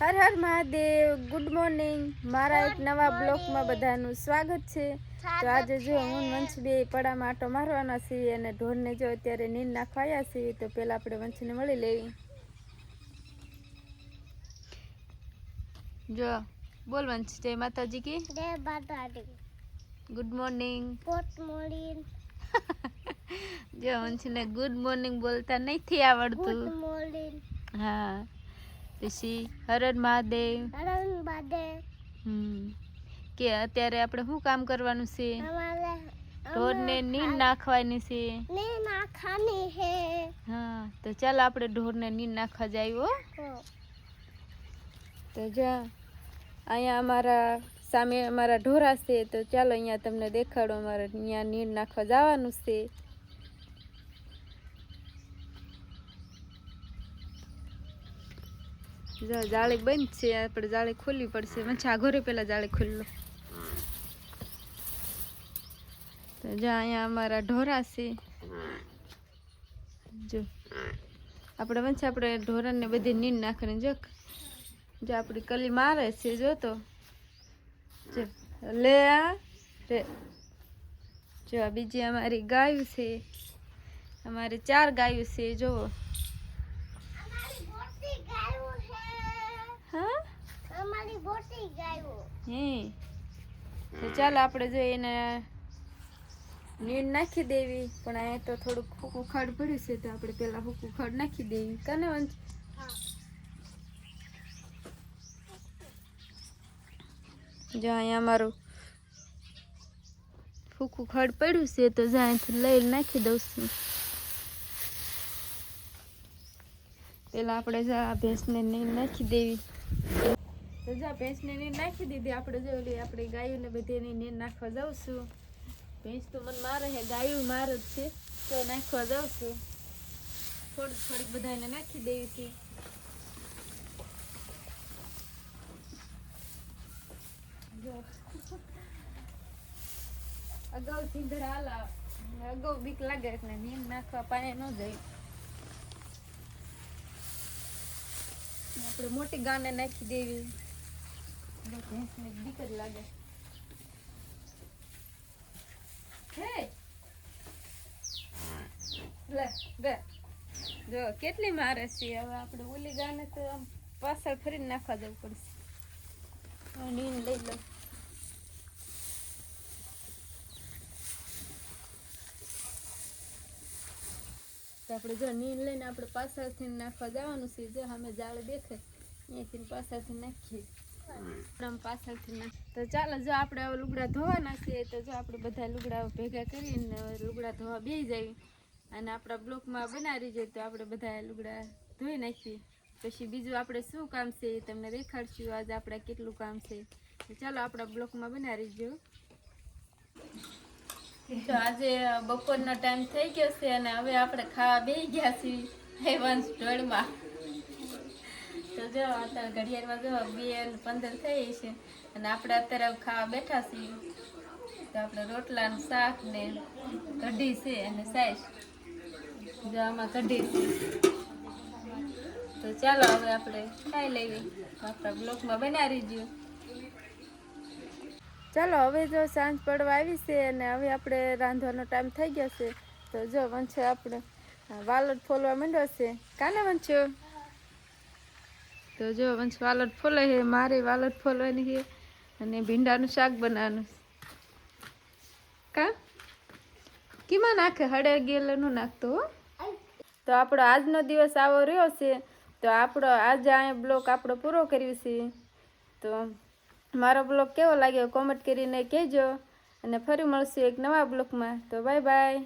હર હર Mahadev good morning મારા એક નવા બ્લોકમાં બધાનું સ્વાગત છે. તો આજે જો હું વંશ બે પડામાં આટો મારવાના છીએ અને ઢોરને જો અત્યારે નીંદ નાખવાયા છીએ તો પહેલાં આપણે વંશને મળી લેવી. જો બોલ વંશ જય માતાજી કી? જય માતાજી. ગુડ મોર્નિંગ ગુડ મોર્નિંગ જો વંશને ગુડ મોર્નિંગ બોલતા નથી આવડતું. ગુડ મોર્નિંગ હા. પછી હર હર મહાદેવ. હરણ મહાદેવ. હમ. કે અત્યારે આપણે શું કામ કરવાનું છે? ઢોરને નીંદ નાખવાની છે. નીંદ નાખવાની છે. હા તો ચાલ આપણે ઢોરને નીંદ નાખવા હો. તો જા અહીંયા અમારા સામે અમારા ઢોરા છે તો ચાલો અહીંયા તમને દેખાડો અમારે અહીંયા નીંદ નાખવા જવાનું છે. જાળી બંધ છે, આપણે જાળી ખોલવી પડશે. મચ્છા ઘરે પેલા જાળી ખોલ્લો તો જો અહીંયા અમારા ઢોરા છે. જો. આપણે વંશ આપણે ઢોરાને બધી નીંદ નાખીને જો જો આપણી કલી મારે છે, જો તો. જો. લે રે જો બીજી અમારી ગાયું છે. અમારે ચાર ગાયું છે જોવો અમારી ગોટી ગાયું હે હા ચાલો આપણે જો એને નીંદ નાખી દેવી. પણ અહીંયા તો થોડુંક ફૂકું ખડ પડ્યું છે, તો આપણે પેલા ફૂકું ખડ નાખી દેવી. કને વંચ જો અહીંયા અમારું ફૂકું ખડ પડ્યું છે, તો જ્યાંથી લઈ નાખી દઉં છું. પેલા આપણે જા આ ભેંસને નહીં નાખી દેવી. તો જો ભેંસને નીર નાખી દીધી. આપણે જો ઓલી આપણી ગાયોને બધીની નીર નાખવા જાઉં ભેંસ તો મને મારે છે ગાયું મારે જ છે. તો નાખવા જાઉં છું. થોડીક થોડીક બધાને નાખી દેવી છે અગાઉ સિંધર હાલા અગાઉ બીક લાગે એટલે નીમ નાખવા પાયે ન જાય. આપણે મોટી ગાને નાખી દેવી. કેટલી મારે છે હવે આપણે ઓલી ગાને તો આમ પાછળ ફરીને નાખવા જવું પડશે. લઈ લઉં. આપણે જો નીન લઈને આપણે પાછળથી નાખવા જવાનું છે, જો અમે જાળ દેખાય, અહીંયાથી પાછળથી નાખીએ. આમ પાછળથી તો ચાલો, જો આપણે હવે લુગડા ધોવાના છે, તો જો આપણે બધા લુગડા ભેગા કરીને લુગડા ધોવા બે જાય અને આપણા બ્લોકમાં બનાવી જાય તો આપણે બધા લુગડા ધોઈ નાખીએ. પછી બીજું આપણે શું કામ છે તમને દેખાડશું. આજે આપણે કેટલું કામ છે. ચાલો, આપણા બ્લોકમાં બનાવી જો આજે બપોરનો ટાઈમ થઈ ગયો છે, અને હવે આપણે ખાવા બેસી ગયા છીએ. હેવન્સ ઢોળમાં. જો, અત્યારે ઘડિયાળમાં જો બે પંદર થઈ છે. અને આપણે અત્યારે ખાવા બેઠા છીએ. તો આપણે રોટલા શાક ને કઢી છે અને સાઈસ. જો આમાં કઢી છે. તો ચાલો હવે આપણે ખાઈ લઈએ. આપણા બ્લોકમાં બનાવી દઈએ ચાલો, હવે જો સાંજ પડવા આવી છે અને હવે આપણે રાંધવાનો ટાઈમ થઈ ગયો છે. તો જો, વંશો આપણે, વાલોડ ફોલવા માંડ્યો છે. કાને વંશો? તો જો વંશ વાલટ ફોલે છે મારે વાલટ ફોલવાની છે અને ભીંડાનું શાક બનાવવાનું. કા? કીમાં નાખે? હળે ગેલનું નાખતો તો આપણો આજનો દિવસ આવો રહ્યો છે. તો આપણો આજે અહીંયા બ્લોક આપણો પૂરો કર્યો છે. તો મારો બ્લોગ કેવો લાગ્યો? કોમેન્ટ કરીને કહેજો. અને ફરી મળશું એક નવા બ્લોકમાં. તો બાય બાય.